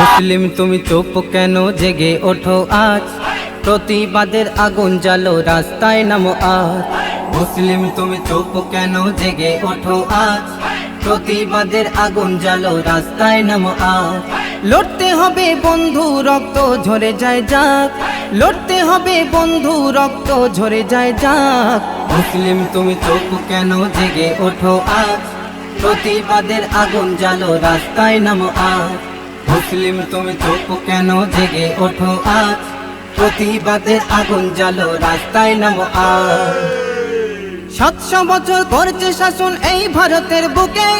মুসলিম তুমি চুপ কেন জেগে ওঠো আজ? প্রতিবাদের আগুন জ্বালো রাস্তায় নামো আজ। মুসলিম তুমি চুপ কেন জেগে ওঠো আজ? প্রতিবাদের আগুন জ্বালো রাস্তায় নামো আজ। লড়তে হবে বন্ধু, রক্ত ঝরে যায় যাক। লড়তে হবে বন্ধু, রক্ত ঝরে যায় যাক। মুসলিম তুমি চোখ কেন জেগে ওঠো আজ? প্রতিবাদের আগুন জ্বালো রাস্তায় নামো আজ। মুসলিম তুমি চোখ কেন জেগে ওঠো আজ? প্রতিবাদের আগুন জ্বালো রাস্তায় নামো আজ। সাতশো বছর করছে শাসন এই ভারতের বুকে।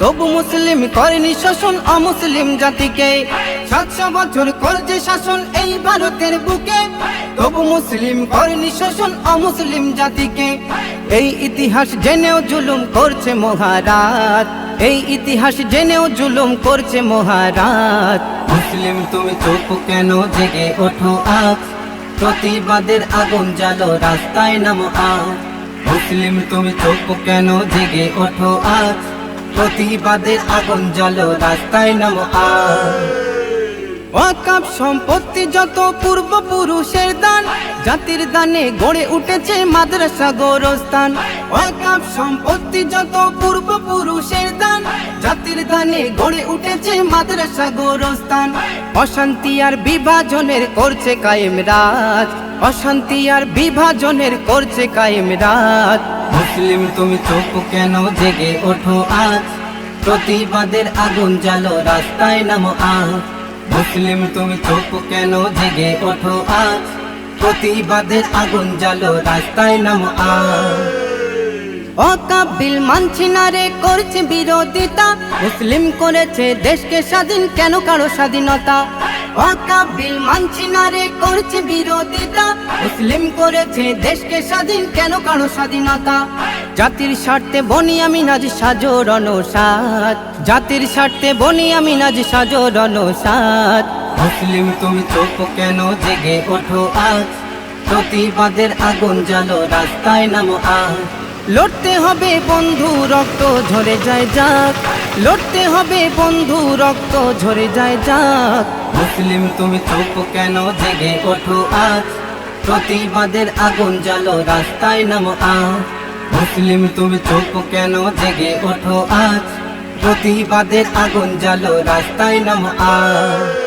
তবু মুসলিম করেনি শাসন অমুসলিম জাতিকে। সাতশো বছর করছে শাসন এই ভারতের বুকে। তবু মুসলিম করেনি শাসন অমুসলিম জাতিকে। এই ইতিহাস জেনেও জুলুম করছে মহারাত এই ইতিহাস জেনেও জুলুম করছে মহারাত মুসলিম, তুমি চোখ কেন জেগে ওঠো আজ? প্রতিবাদের আগুন জ্বালো রাস্তায় নামো আজ। মুসলিম, তুমি চোখ কেন জেগে ওঠো আজ? প্রতিবাদের আগুন জল রাস্তায় নামো আজ। ওয়াকাব সম্পত্তি যত পূর্বপুরুষের দান, জাতির দানে গড়ে উঠেছে মাদ্রাসা গোরস্থান। ওয়াকাব সম্পত্তি যত পূর্বপুরুষের দান জাতির দানে গড়ে উঠেছে মাদ্রাসা গোরস্থান। অশান্তি আর বিভাজনের করছে কায়েম রাত। অশান্তি আর বিভাজনের করছে কায়েম রাত। মুসলিম তুমি চোখ কেন জেগে ওঠো আজ? প্রতিবাদের আগুন জ্বালো রাস্তায় নামো আজ। মুসলিম তুমি চোখ কেন জেগে ওঠো আজ? প্রতিবাদের আগুন জ্বালো রাস্তায় নামো আজ। অকাবিল মানছি না রে, করছে বিরোধিতা। মুসলিম করেছে দেশকে স্বাধীন, কেন কারও স্বাধীনতা? অকাবিল মানছি না রে, করছে বিরোধিতা। মুসলিম করেছে দেশকে স্বাধীন, কেন কারও স্বাধীনতা? জাতির স্বার্থে বনি আমি নাজ সাজো রণসাদ জাতির স্বার্থে বনি আমি নাজ সাজো রণসাদ মুসলিম তুমি চোখ কেন জেগে ওঠো আজ? প্রতিবাদের আগুন জ্বালো, রাস্তায় নামো আজ। লড়তে হবে বন্ধু, রক্ত ঝরে যায় যাক। লড়তে হবে বন্ধু, রক্ত ঝরে যায় যাক। মুসলিম, তুমি চোখ কেন? জেগে ওঠো আজ। প্রতিবাদের আগুন জ্বালো, রাস্তায় নামো আজ। মুসলিম, তুমি চোখ কেন? জেগে ওঠো আজ। প্রতিবাদের আগুন জ্বালো, রাস্তায় নামো আজ।